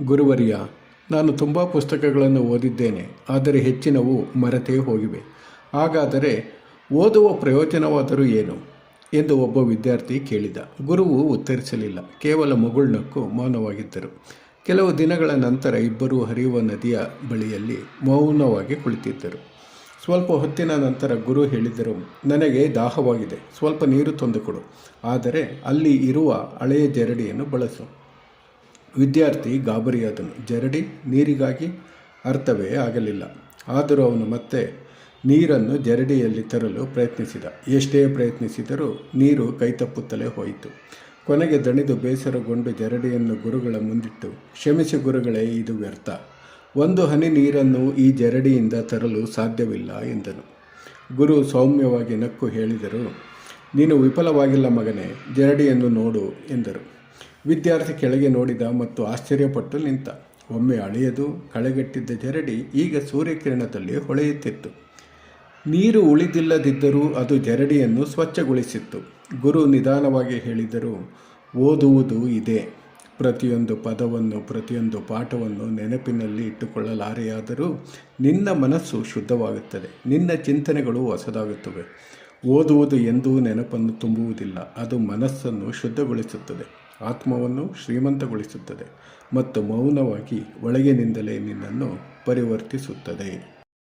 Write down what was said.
ಗುರುವರಿಯ, ನಾನು ತುಂಬ ಪುಸ್ತಕಗಳನ್ನು ಓದಿದ್ದೇನೆ, ಆದರೆ ಹೆಚ್ಚಿನವು ಮರೆತೇ ಹೋಗಿವೆ. ಹಾಗಾದರೆ ಓದುವ ಪ್ರಯೋಜನವಾದರೂ ಏನು? ಎಂದು ಒಬ್ಬ ವಿದ್ಯಾರ್ಥಿ ಕೇಳಿದ. ಗುರುವು ಉತ್ತರಿಸಲಿಲ್ಲ. ಕೇವಲ ಮುಗುಳ್ನಕ್ಕು ಮೌನವಾಗಿದ್ದರು. ಕೆಲವು ದಿನಗಳ ನಂತರ ಇಬ್ಬರೂ ಹರಿಯುವ ನದಿಯ ಬಳಿಯಲ್ಲಿ ಮೌನವಾಗಿ ಕುಳಿತಿದ್ದರು. ಸ್ವಲ್ಪ ಹೊತ್ತಿನ ನಂತರ ಗುರು ಹೇಳಿದರು, ನನಗೆ ದಾಹವಾಗಿದೆ. ಸ್ವಲ್ಪ ನೀರು ತಂದುಕೊಡು. ಆದರೆ ಅಲ್ಲಿ ಇರುವ ಹಳೆಯ ಜರಡಿಯನ್ನು ಬಳಸು. ವಿದ್ಯಾರ್ಥಿ ಗಾಬರಿಯಾದನು. ಜರಡಿ ನೀರಿಗಾಗಿ ಅರ್ಥವೇ ಆಗಲಿಲ್ಲ. ಆದರೂ ಅವನು ಮತ್ತೆ ನೀರನ್ನು ಜರಡಿಯಲ್ಲಿ ತರಲು ಪ್ರಯತ್ನಿಸಿದ. ಎಷ್ಟೇ ಪ್ರಯತ್ನಿಸಿದರೂ ನೀರು ಕೈತಪ್ಪುತ್ತಲೇ ಹೋಯಿತು. ಕೊನೆಗೆ ದಣಿದು ಬೇಸರಗೊಂಡು ಜರಡಿಯನ್ನು ಗುರುಗಳ ಮುಂದಿಟ್ಟು, ಕ್ಷಮಿಸಿ ಗುರುಗಳೇ, ಇದು ವ್ಯರ್ಥ. ಒಂದು ಹನಿ ನೀರನ್ನು ಈ ಜರಡಿಯಿಂದ ತರಲು ಸಾಧ್ಯವಿಲ್ಲ ಎಂದನು. ಗುರು ಸೌಮ್ಯವಾಗಿ ನಕ್ಕು ಹೇಳಿದರು, ನೀನು ವಿಫಲವಾಗಿಲ್ಲ ಮಗನೇ, ಜರಡಿಯನ್ನು ನೋಡು ಎಂದರು. ವಿದ್ಯಾರ್ಥಿ ಕೆಳಗೆ ನೋಡಿದ ಮತ್ತು ಆಶ್ಚರ್ಯಪಟ್ಟು ನಿಂತ. ಒಮ್ಮೆ ಅಳೆಯದು, ಕಳೆಗಟ್ಟಿದ್ದ ಜರಡಿ ಈಗ ಸೂರ್ಯಕಿರಣದಲ್ಲಿ ಹೊಳೆಯುತ್ತಿತ್ತು. ನೀರು ಉಳಿದಿಲ್ಲದಿದ್ದರೂ ಅದು ಜರಡಿಯನ್ನು ಸ್ವಚ್ಛಗೊಳಿಸಿತ್ತು. ಗುರು ನಿಧಾನವಾಗಿ ಹೇಳಿದರು, ಓದುವುದು ಇದೆ. ಪ್ರತಿಯೊಂದು ಪದವನ್ನು, ಪ್ರತಿಯೊಂದು ಪಾಠವನ್ನು ನೆನಪಿನಲ್ಲಿ ಇಟ್ಟುಕೊಳ್ಳಲಾರೆಯಾದರೂ ನಿನ್ನ ಮನಸ್ಸು ಶುದ್ಧವಾಗುತ್ತದೆ. ನಿನ್ನ ಚಿಂತನೆಗಳು ಹೊಸದಾಗುತ್ತವೆ. ಓದುವುದು ಎಂದೂ ನೆನಪನ್ನು ತುಂಬುವುದಿಲ್ಲ. ಅದು ಮನಸ್ಸನ್ನು ಶುದ್ಧಗೊಳಿಸುತ್ತದೆ. ಆತ್ಮವನ್ನು ಶ್ರೀಮಂತಗೊಳಿಸುತ್ತದೆ ಮತ್ತು ಮೌನವಾಗಿ ಒಳಗಿನಿಂದಲೇ ನಿನ್ನನ್ನು ಪರಿವರ್ತಿಸುತ್ತದೆ.